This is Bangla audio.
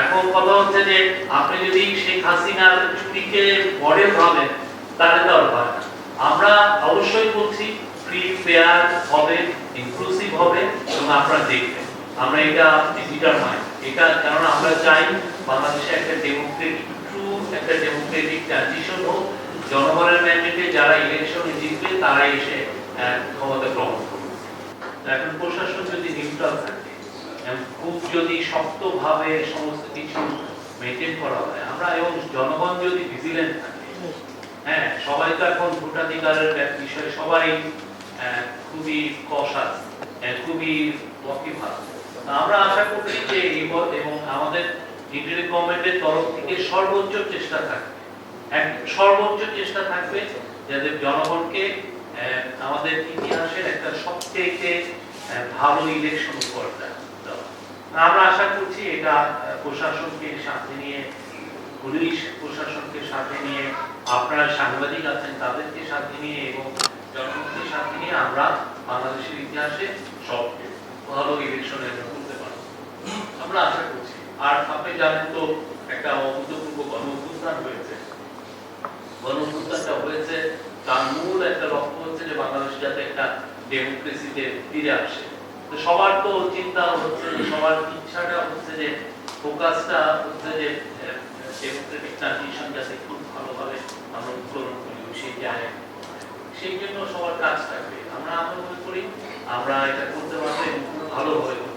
এখন কথা হচ্ছে যে আপনি যদি শেখ হাসিনার চুরিকে মডেল ভাবেন, তাহলে তো হয় আমরা অবশ্যই বলছি ফ্রি ফেয়ার হবে ইনক্লুসিভ হবে, এবং আপনারা দেখবেন। আমরা এটা ডিটারমাইন এটা কারণ আমরা চাই বাংলাদেশে একটা ডেমোক্রেটিক ট্রু একটা ডেমোক্রেটিক ট্রানজিশন হোক। জনগণের ম্যান্ডেটে যারা ইলেকশনে জিতবে তারা এসে ক্ষমতা গ্রহণ করবে। এখন প্রশাসন যদি নিউট্রাল থাকে খুব যদি শক্তভাবে সমস্ত কিছু মেনটেন করা হয়, আমরা এবং জনগণ যদি ভিজিলেন্ট থাকে হ্যাঁ সবাই তো এখন ভোটাধিকারের বিষয়ে সবাই খুবই কষাস খুবই তা আমরা আশা করছি যে এবং আমাদের ইন্টারিম গভর্নমেন্টের তরফ থেকে সর্বোচ্চ চেষ্টা থাকবে, এক সর্বোচ্চ চেষ্টা থাকবে যাতে জনগণকে আমাদের ইতিহাসের একটা সবথেকে ভালো ইলেকশন দেওয়া দেওয়া। আমরা আশা করছি এটা প্রশাসনকে সাথে নিয়ে, পুলিশ প্রশাসনকে সাথে নিয়ে, আপনারা সাংবাদিক আছেন তাদেরকে সাথে নিয়ে এবং জনগণকে সাথে নিয়ে আমরা বাংলাদেশের ইতিহাসে সব ভালো ইলেকশন করতে পারব। আমরা আশা করছি। আর আপনি জানেন তো, একটা অভূতপূর্ব গণ অভ্যুত্থান হয়েছে। গণ অভ্যুত্থানটা হয়েছে, তার মূল একটা লক্ষ্য হচ্ছে যে বাংলাদেশ যাতে একটা ডেমোক্রেসিতে ফিরে আসে। সবার তো চিন্তা হচ্ছে সবার ইচ্ছাটা হচ্ছে যে ফোকাসটা হচ্ছে যে খুব ভালোভাবে আমরা উত্তোলন করি সেই জায়গায়। সেই জন্য সবার কাজ থাকবে। আমরা আমরা মনে করি, আমরা এটা করতে পারলে ভালো হবে